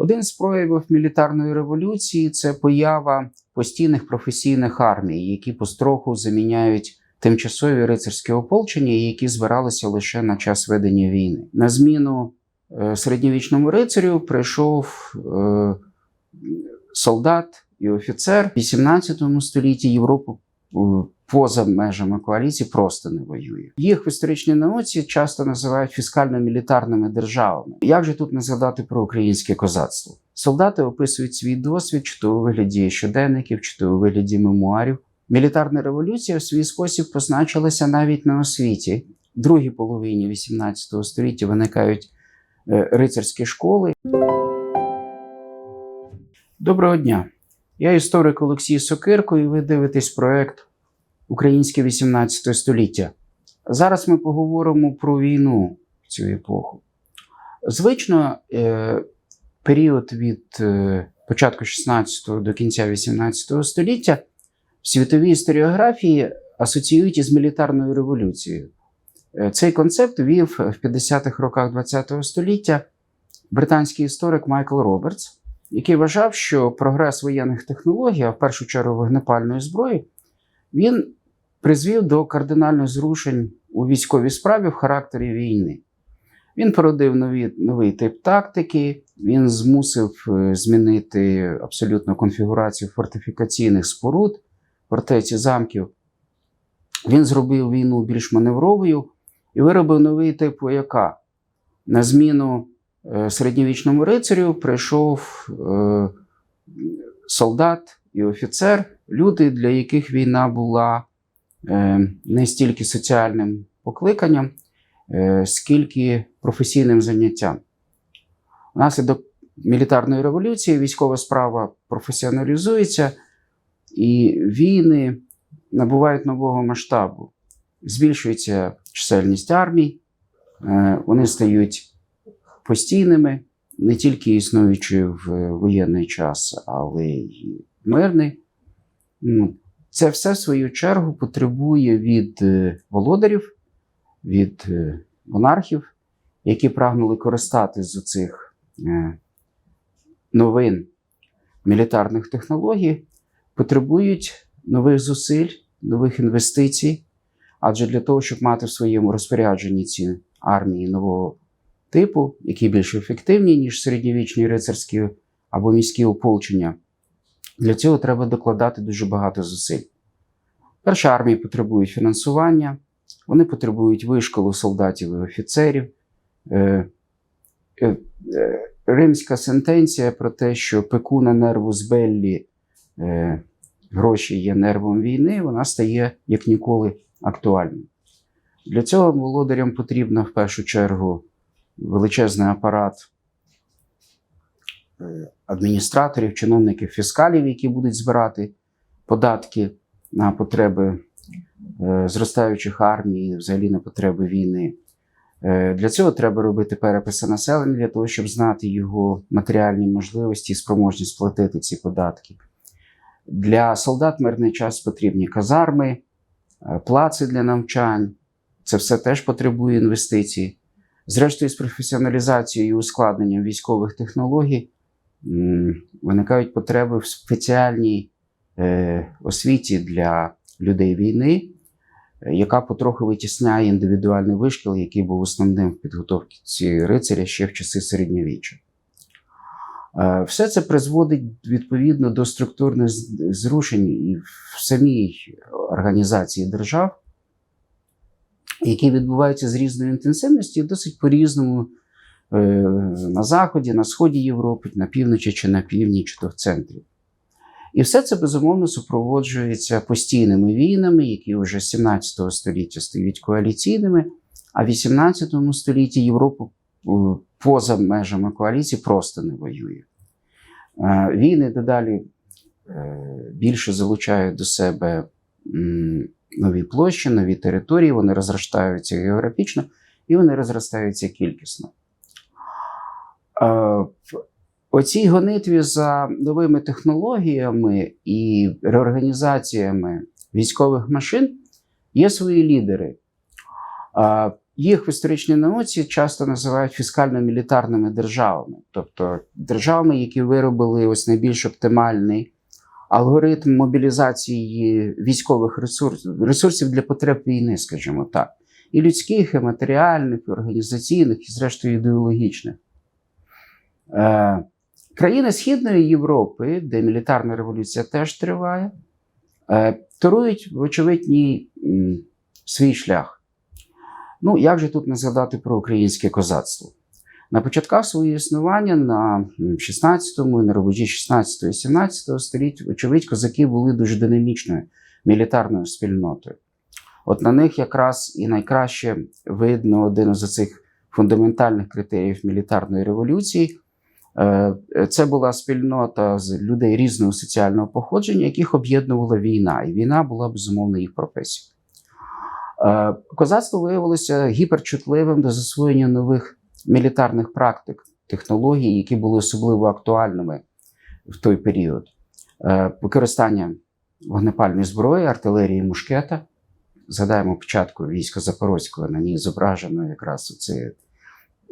Один з проявів мілітарної революції це поява постійних професійних армій, які построху заміняють тимчасові рицарські ополчення, які збиралися лише на час ведення війни. На зміну е, середньовічному рицарю прийшов е, солдат і офіцер. В 18 столітті Європу е, поза межами коаліції просто не воює. Їх в історичній науці часто називають фіскально-мілітарними державами. Як же тут не згадати про українське козацтво? Солдати описують свій досвід, чи то у вигляді щоденників, чи то у вигляді мемуарів. Мілітарна революція в свій спосіб позначилася навіть на освіті. В другій половині XVIII століття виникають е, рицарські школи. Доброго дня! Я історик Олексій Сокирко, і ви дивитесь проект Українське 18 століття. Зараз ми поговоримо про війну в цю епоху. Звично, е, період від е, початку 16 до кінця 18 століття в світовій історіографії асоціюють із мілітарною революцією. Е, Цей концепт вів в 50-х роках ХХ століття британський історик Майкл Робертс, який вважав, що прогрес воєнних технологій, а в першу чергу вогнепальної зброї, він призвів до кардинальних зрушень у військовій справі в характері війни. Він породив нові, новий тип тактики, він змусив е, змінити абсолютно конфігурацію фортифікаційних споруд, фортеці замків. Він зробив війну більш маневровою і виробив новий тип вояка. На зміну е, середньовічному рицарю прийшов е, солдат і офіцер, люди, для яких війна була не стільки соціальним покликанням, е, скільки професійним заняттям. Внаслідок мілітарної революції військова справа професіоналізується, і війни набувають нового масштабу. Збільшується чисельність армій, е, вони стають постійними, не тільки існуючи в воєнний час, але й мирний. Це все, в свою чергу, потребує від е, володарів, від е, монархів, які прагнули користатись з цих новин мілітарних технологій, потребують нових зусиль, нових інвестицій. Адже для того, щоб мати в своєму розпорядженні ці армії нового типу, які більш ефективні, ніж середньовічні рицарські або міські ополчення, для цього треба докладати дуже багато зусиль. Перші армії потребують фінансування, вони потребують вишколу солдатів і офіцерів. Е, е, е, Римська сентенція про те, що пекуна нервус беллі, е, гроші є нервом війни, вона стає як ніколи актуальною. Для цього володарям потрібно в першу чергу величезний апарат адміністраторів, чиновників, фіскалів, які будуть збирати податки на потреби е, зростаючих армій, взагалі на потреби війни. Е, Для цього треба робити переписи населення, для того, щоб знати його матеріальні можливості і спроможність сплатити ці податки. Для солдат мирний час потрібні казарми, е, плаци для навчань. Це все теж потребує інвестицій. Зрештою, з професіоналізацією і ускладненням військових технологій виникають потреби в спеціальній е, освіті для людей війни, яка потроху витісняє індивідуальний вишкіл, який був основним в підготовці рицаря ще в часи середньовіччя. Е, Все це призводить відповідно до структурних зрушень і в самій організації держав, які відбуваються з різною інтенсивністю і досить по-різному на Заході, на сході Європи, на півночі чи на півдні, чи то в центрі. І все це безумовно супроводжується постійними війнами, які вже з 17 століття стають коаліційними, а в 18 столітті Європу е, поза межами коаліції просто не воює. Е, Війни дедалі е, більше залучають до себе нові площі, нові території, вони розростаються географічно і вони розростаються кількісно. Е, оцій гонитві за новими технологіями і реорганізаціями військових машин є свої лідери. Е, їх в історичній науці часто називають фіскально-мілітарними державами, тобто державами, які виробили ось найбільш оптимальний алгоритм мобілізації військових ресурсів, ресурсів для потреб війни, скажімо так, і людських, і матеріальних, і організаційних, і зрештою ідеологічних. Е, країни Східної Європи, де мілітарна революція теж триває, е, торують, вочевидь, ні, свій шлях. Ну, як же тут не згадати про українське козацтво? На початках свого існування на 16-му і на рубежі 16 і 17 століть, вочевидь, козаки були дуже динамічною мілітарною спільнотою. От на них якраз і найкраще видно один із цих фундаментальних критеріїв мілітарної революції. Е, Це була спільнота з людей різного соціального походження, яких об'єднувала війна, і війна була безумовно їх професією. Е, Козацтво виявилося гіперчутливим до засвоєння нових мілітарних практик, технологій, які були особливо актуальними в той період. Е, Використання вогнепальної зброї, артилерії, мушкета. Згадаємо початку війська Запорозького, на ній зображено якраз оце,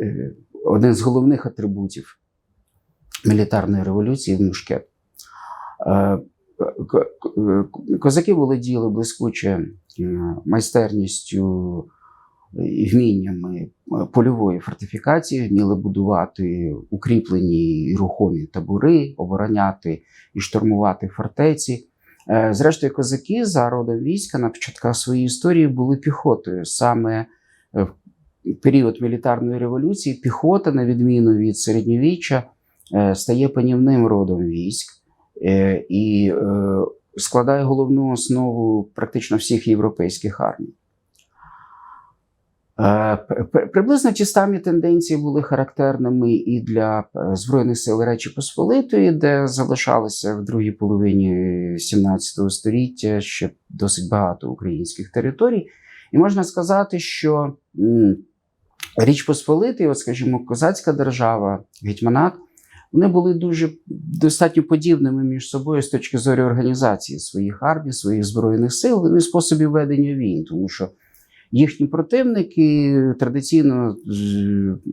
е, один з головних атрибутів мілітарної революції мушкет. Е, Козаки володіли блискуче е, майстерністю і вміннями е, польової фортифікації, вміли будувати укріплені і рухомі табори, обороняти і штурмувати фортеці. Зрештою, козаки за родом війська на початках своєї історії були піхотою. Саме в період мілітарної революції піхота, на відміну від середньовіччя, стає панівним родом військ е, і е, складає головну основу практично всіх європейських армій. Е, Приблизно ті самі тенденції були характерними і для е, Збройних сил Речі Посполитої, де залишалося в другій половині 17 століття ще досить багато українських територій. І можна сказати, що Річ Посполитий, от, скажімо, козацька держава, гетьманат, вони були дуже достатньо подібними між собою з точки зору організації своїх армій, своїх збройних сил і способів ведення війн, тому що їхні противники традиційно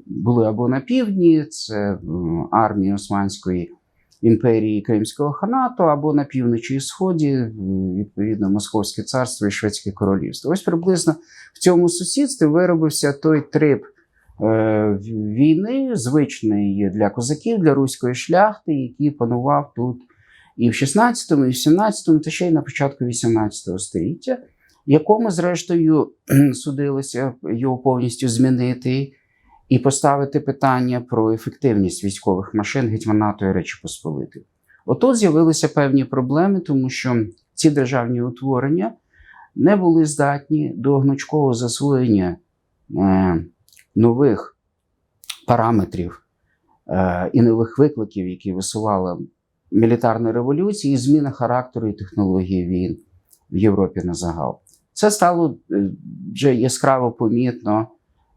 були або на півдні, це м, армії Османської імперії Кримського ханату, або на півночі і сході, відповідно, Московське царство і Шведське королівство. Ось приблизно в цьому сусідстві виробився той трип війни, звичний для козаків, для руської шляхти, який панував тут і в 16-му, і в 17-му, та ще й на початку 18 століття, якому, зрештою, судилося його повністю змінити і поставити питання про ефективність військових машин гетьманату і Речі Посполитої. Отут з'явилися певні проблеми, тому що ці державні утворення не були здатні до гнучкового засвоєння е, нових параметрів е, і нових викликів, які висувала мілітарна революція, і зміна характеру і технології війн в Європі на загал. Це стало е, вже яскраво помітно е,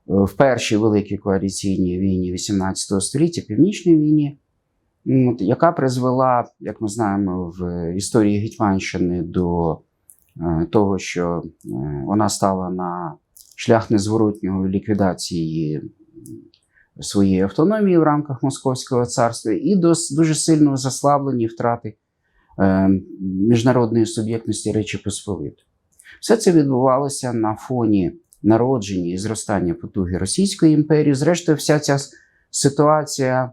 в першій великій коаліційній війні 18 століття, Північній війні, яка призвела, як ми знаємо, в історії Гетьманщини до того, що вона стала на шлях незворотньої ліквідації своєї автономії в рамках Московського царства і до дуже сильного заслаблення і втрати е, міжнародної суб'єктності Речі Посполитої. Все це відбувалося на фоні народження і зростання потуги Російської імперії. Зрештою, вся ця ситуація е,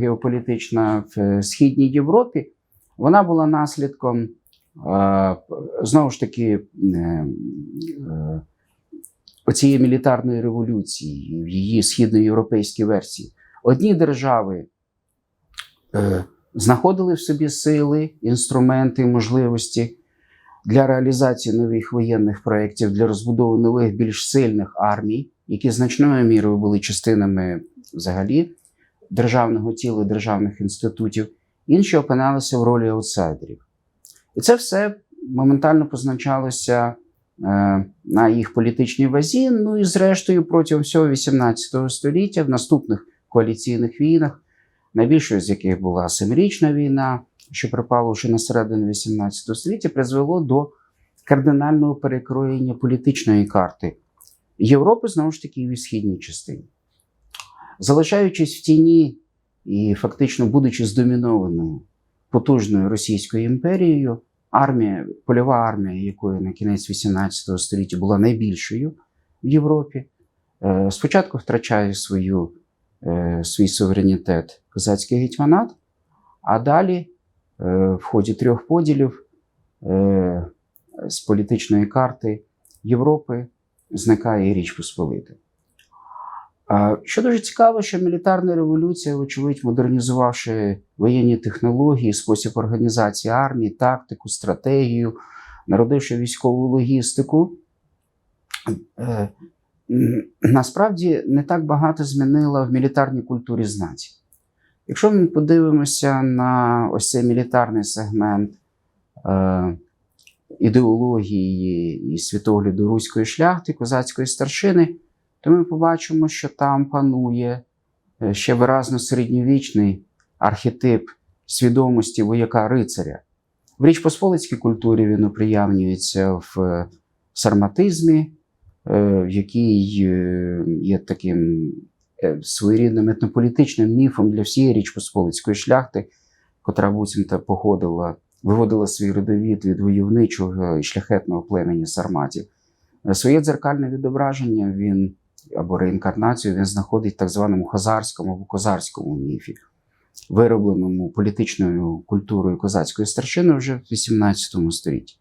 геополітична в е, Східній Європі вона була наслідком е, знову ж таки е, е, оцієї мілітарної революції в її східноєвропейській версії. Одні держави е, знаходили в собі сили, інструменти, можливості для реалізації нових воєнних проєктів, для розбудови нових більш сильних армій, які значною мірою були частинами взагалі державного тіла, державних інститутів, інші опинялися в ролі аутсайдерів. І це все моментально позначалося на їх політичній вазі. Ну і зрештою, протягом всього 18 століття, в наступних коаліційних війнах, найбільшою з яких була Семирічна війна, що припало вже на середину 18 століття, призвело до кардинального перекроєння політичної карти Європи знову ж таки і в східній частині. Залишаючись в тіні і фактично будучи здомінованою потужною Російською імперією, армія, польова армія, якої на кінець 18 століття була найбільшою в Європі, е, спочатку втрачає свою, е, свій суверенітет козацький гетьманат, а далі, е, в ході трьох поділів з політичної карти Європи, зникає і Річ Посполита. Що дуже цікаво, що мілітарна революція, вочевидь, модернізувавши воєнні технології, спосіб організації армії, тактику, стратегію, народивши військову логістику, е, насправді не так багато змінила в мілітарній культурі знацій. Якщо ми подивимося на ось цей мілітарний сегмент е, ідеології і світогляду руської шляхти, козацької старшини, то ми побачимо, що там панує е, ще виразно середньовічний архетип свідомості вояка рицаря. В Річ Посполицькій культурі він оприявнюється в е, сарматизмі, е, який є таким своєрідним етнополітичним міфом для всієї Річ Посполицької шляхти, котра буцімто походила, виводила свій родовід від войовничого і шляхетного племені сарматів. Своє дзеркальне відображення він або реінкарнацію він знаходить в так званому хазарському або козарському міфі, виробленому політичною культурою козацької старшини вже в XVIII столітті.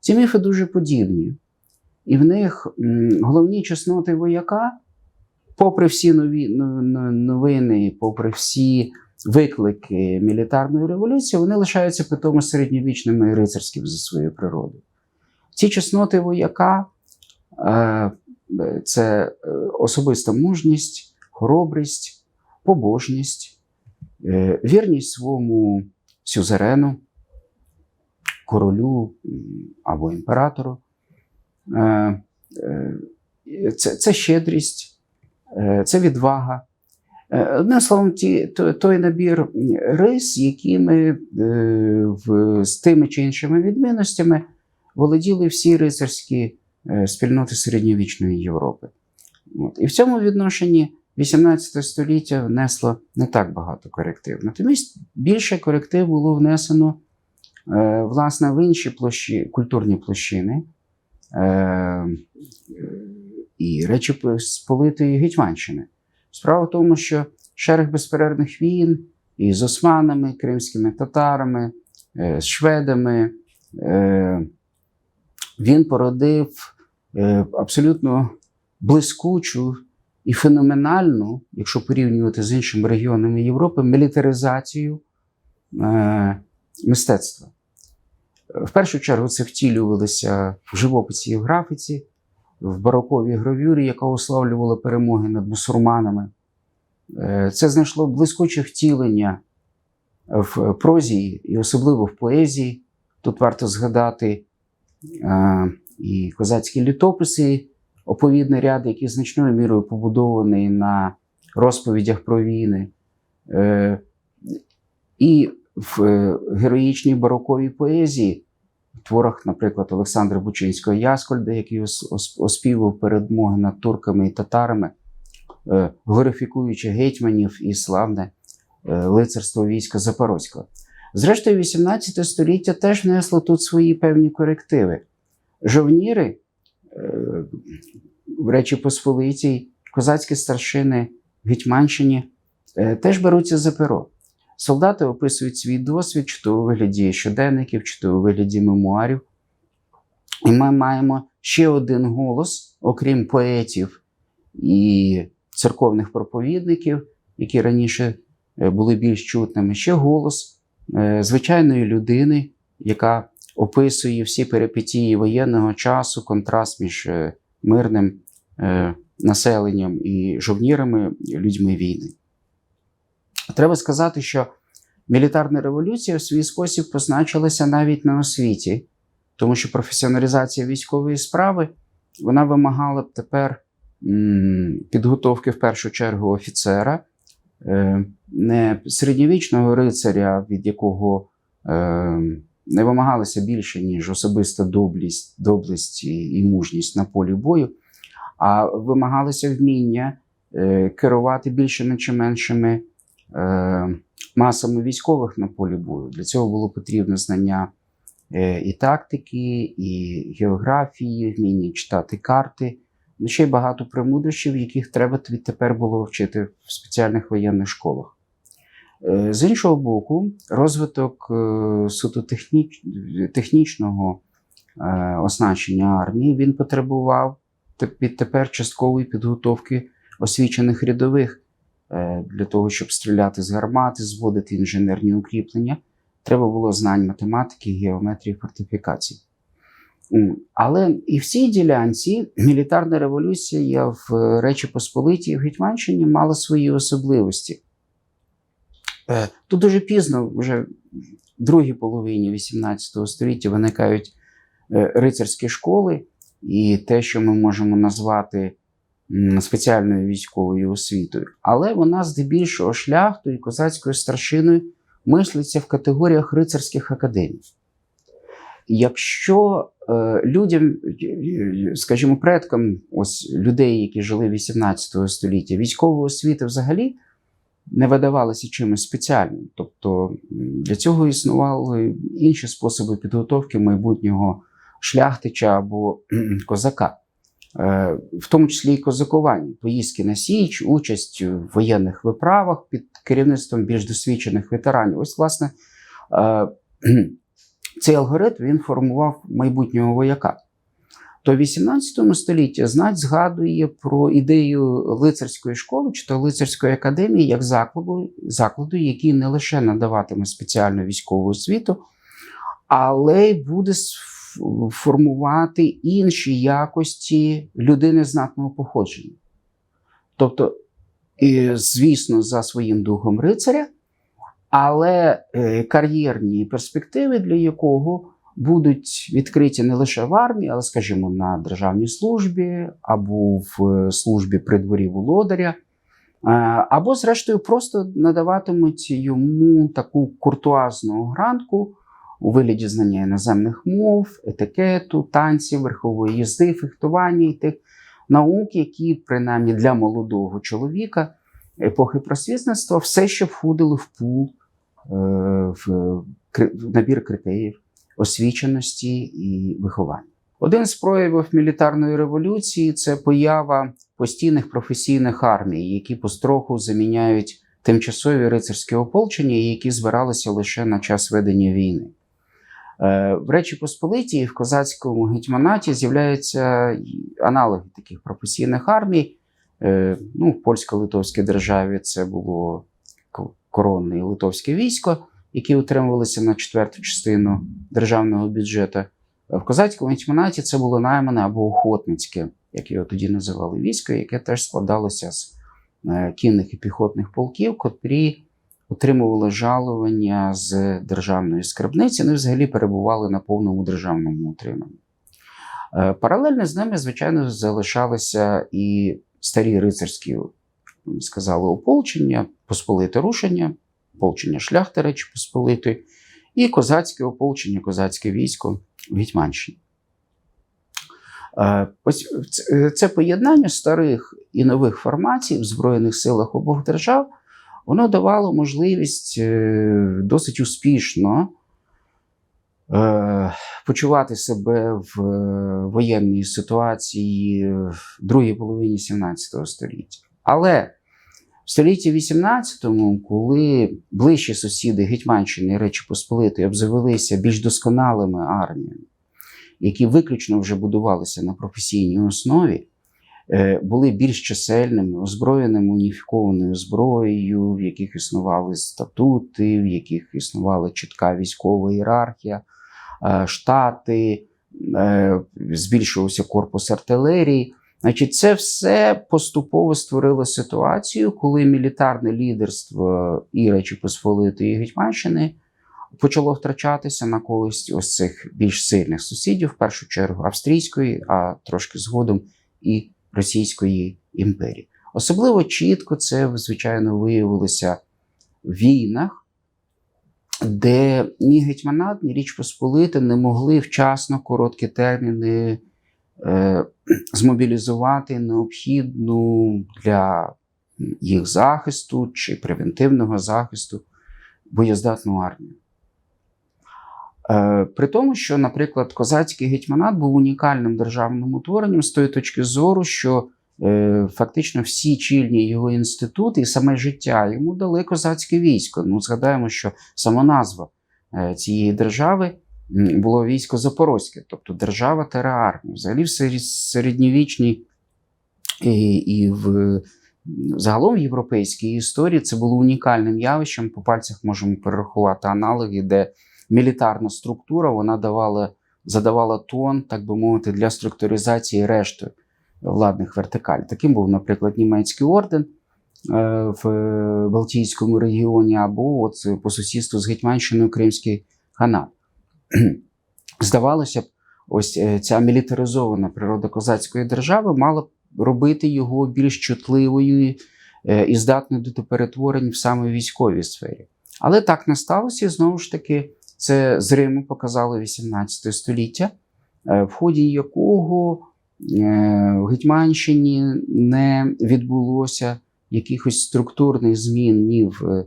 Ці міфи дуже подібні, і в них головні чесноти вояка, попри всі нові но- но- новини, попри всі виклики мілітарної революції, вони лишаються питомо середньовічними і рицарськими за своєю природою. Ці чесноти вояка е, це е, особиста мужність, хоробрість, побожність, е, вірність своєму сюзерену, королю або імператору. Е, е, Це, це щедрість, е, це відвага. Е, Одним словом, ті, той набір рис, якими е, з тими чи іншими відмінностями володіли всі рицарські е, спільноти середньовічної Європи. І в цьому відношенні 18 століття внесло не так багато коректив. Натомість більше коректив було внесено е, власне в інші площі, культурні площини е, е, і Речі Посполитої Гетьманщини. Справа в тому, що шерег безперервних війн і з османами, кримськими татарами, е, з шведами. Він породив е, абсолютно блискучу і феноменальну, якщо порівнювати з іншими регіонами Європи, мілітаризацію е, мистецтва. В першу чергу це втілювалося в живописі і в графіці, в бароковій гравюрі, яка уславлювала перемоги над бусурманами. Е, Це знайшло блискуче втілення в прозі і особливо в поезії. Тут варто згадати і козацькі літописи, оповідний ряд, який значною мірою побудований на розповідях про війни. Е, І в е, героїчній бароковій поезії, в творах, наприклад, Олександра Бучинського Яскольда, який ос- ос- оспівав передмоги над турками і татарами, е, глорифікуючи гетьманів і славне лицарство війська Запорозького. Зрештою, 18 століття теж внесло тут свої певні корективи. Жовніри е, в Речі Посполитій, козацькі старшини в Гетьманщині е, теж беруться за перо. Солдати описують свій досвід, чи то у вигляді щоденників, чи то у вигляді мемуарів. І ми маємо ще один голос, окрім поетів і церковних проповідників, які раніше е, були більш чутними, ще голос звичайної людини, яка описує всі перипетії воєнного часу, контраст між е, мирним е, населенням і жовнірами, людьми війни. Треба сказати, що мілітарна революція в свій спосіб позначилася навіть на освіті, тому що професіоналізація військової справи вона вимагала б тепер підготовки в першу чергу офіцера, е, не середньовічного рицаря, від якого е, не вимагалося більше, ніж особиста доблість, доблесть і, мужність на полі бою, а вимагалося вміння е, керувати більшими чи меншими е, масами військових на полі бою. Для цього було потрібно знання е, і тактики, і географії, вміння читати карти. Ну, ще й багато премудрощів, яких треба відтепер було вчити в спеціальних воєнних школах. Е, З іншого боку, розвиток е, суто техніч... технічного е, оснащення армії він потребував те- відтепер часткової підготовки освічених рядових для того, щоб стріляти з гармати, зводити інженерні укріплення. Треба було знань математики, геометрії, фортифікацій. Але і в цій ділянці мілітарна революція в Речі Посполитій в Гетьманщині мала свої особливості. Е, Тут дуже пізно, вже в другій половині XVIII століття, виникають е, рицарські школи, і те, що ми можемо назвати спеціальною військовою освітою. Але вона здебільшого шляхтою і козацькою старшиною мислиться в категоріях рицарських академій. Якщо е, людям, скажімо, предкам ось людей, які жили 18 століття, військова освіта взагалі не видавалася чимось спеціальним. Тобто для цього існували інші способи підготовки майбутнього шляхтича або козака, Е, в тому числі і козакування, поїздки на Січ, участь в воєнних виправах під керівництвом більш досвідчених ветеранів. Ось, власне, е, цей алгоритм він формував майбутнього вояка. То в 18 столітті знать згадує про ідею лицарської школи чи то лицарської академії як закладу, закладу, який не лише надаватиме спеціальну військову освіту, але й буде формувати інші якості людини знатного походження. Тобто, звісно, за своїм духом рицаря, але е, кар'єрні перспективи для якого будуть відкриті не лише в армії, але, скажімо, на державній службі або в е, службі при дворі володаря. Е, Або, зрештою, просто надаватимуть йому таку куртуазну гранку у вигляді знання іноземних мов, етикету, танців, верхової їзди, фехтування і тих наук, які, принаймні для молодого чоловіка епохи просвітництва, все ще входили в пул, е, в набір критеріїв освіченості і виховання. Один з проявів мілітарної революції це поява постійних професійних армій, які построху заміняють тимчасові рицарські ополчення, які збиралися лише на час ведення війни. Е, В Речі Посполитій в козацькому гетьманаті з'являються аналоги таких професійних армій. Е, Ну, в польсько-литовській державі це було коронне литовське військо, які утримувалися на четверту частину державного бюджету. В козацькому гетьманаті це було наймане або охотницьке, як його тоді називали військо, яке теж складалося з е, кінних і піхотних полків, котрі отримували жалування з державної скарбниці, ну взагалі перебували на повному державному утриманні. Е, Паралельно з ними, звичайно, залишалися і старі рицарські, сказали, ополчення, посполите рушення, ополчення шляхти Речі Посполитої, і козацьке ополчення, козацьке військо в Гетьманщині. Е, це- поєднання старих і нових формацій в Збройних силах обох держав воно давало можливість е, досить успішно е, почувати себе в воєнній ситуації в другій половині 17 століття. Але в столітті 18-му, коли ближчі сусіди Гетьманщини і Речі Посполитої обзавелися більш досконалими арміями, які виключно вже будувалися на професійній основі, е, були більш чисельними, озброєними уніфікованою зброєю, в яких існували статути, в яких існувала чітка військова ієрархія, е, штати, е, збільшувався корпус артилерії. Значить, це все поступово створило ситуацію, коли мілітарне лідерство і Речі Посполитої Гетьманщини почало втрачатися на користь ось цих більш сильних сусідів, в першу чергу австрійської, а трошки згодом і Російської імперії. Особливо чітко це, звичайно, виявилося в війнах, де ні гетьманат, ні Річ Посполита не могли вчасно короткі терміни змобілізувати необхідну для їх захисту чи превентивного захисту боєздатну армію. Е, При тому, що, наприклад, козацький гетьманат був унікальним державним утворенням з тої точки зору, що е, фактично всі чільні його інститути і саме життя йому дали козацьке військо. Ну, згадаємо, що сама назва е, цієї держави було військо Запорозьке, тобто держава тера армія. Взагалі в середньовічній і, і в загалом в європейській історії це було унікальним явищем. По пальцях можемо перерахувати аналоги, де мілітарна структура вона давала, задавала тон, так би мовити, для структуризації решти владних вертикаль. Таким був, наприклад, німецький орден е, в Балтійському регіоні, або от е, по сусідству з Гетьманщиною Кримський ханат. Здавалося б, ось е, ця мілітаризована природа козацької держави мала б робити його більш чутливою е, і здатною до перетворень в саме військовій сфері. Але так не сталося, і знову ж таки, це з Риму показало 18 століття, е, в ході якого в Гетьманщині не відбулося якихось структурних змін ні в,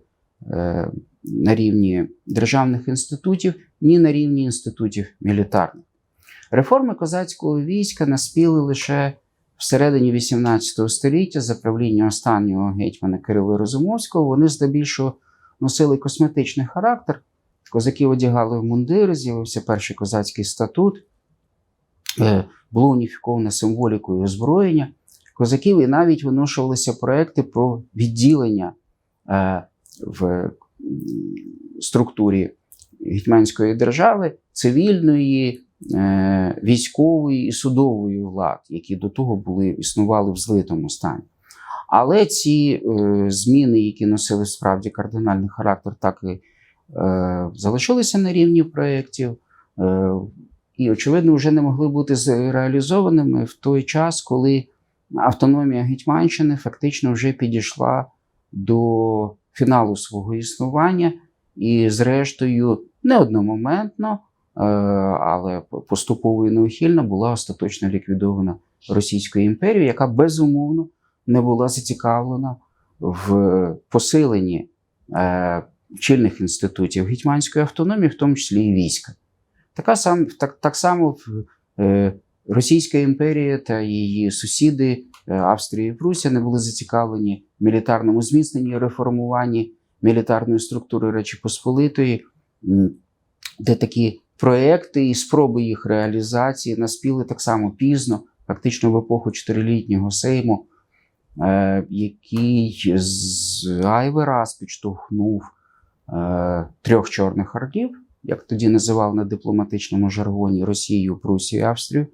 на рівні державних інститутів, ні на рівні інститутів мілітарних. Реформи козацького війська наспіли лише всередині 18 століття за правління останнього гетьмана Кирила Розумовського. Вони здебільшого носили косметичний характер. Козаки одягали в мундири, з'явився перший козацький статут, е, було уніфіковане символікою озброєння козаків, і навіть виношувалися проекти про відділення е, в структурі Гетьманської держави цивільної, е, військової і судової влад, які до того були існували в злитому стані. Але ці е, зміни, які носили справді кардинальний характер, так і е, залишилися на рівні проєктів, і, очевидно, вже не могли бути реалізованими в той час, коли автономія Гетьманщини фактично вже підійшла до фіналу свого існування, і, зрештою, не одномоментно, е, але поступово і неухильно була остаточно ліквідована Російською імперією, яка безумовно не була зацікавлена в посиленні е, чільних інститутів гетьманської автономії, в тому числі і війська. Така сам, так, так само в, е, Російська імперія та її сусіди е, Австрія і Прусія не були зацікавлені в мілітарному зміцненні реформуванні мілітарної структури Речі Посполитої, де такі проекти і спроби їх реалізації наспіли так само пізно, фактично в епоху чотирилітнього Сейму, е, який зайвий раз підштовхнув е, трьох чорних ордів, як тоді називали на дипломатичному жаргоні Росію, Прусію і Австрію,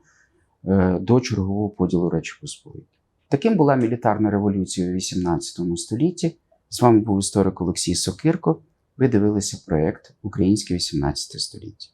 до чергового поділу Речі Посполитої. Таким була мілітарна революція у XVIII столітті. З вами був історик Олексій Сокирко. Ви дивилися проєкт Українське 18 століття.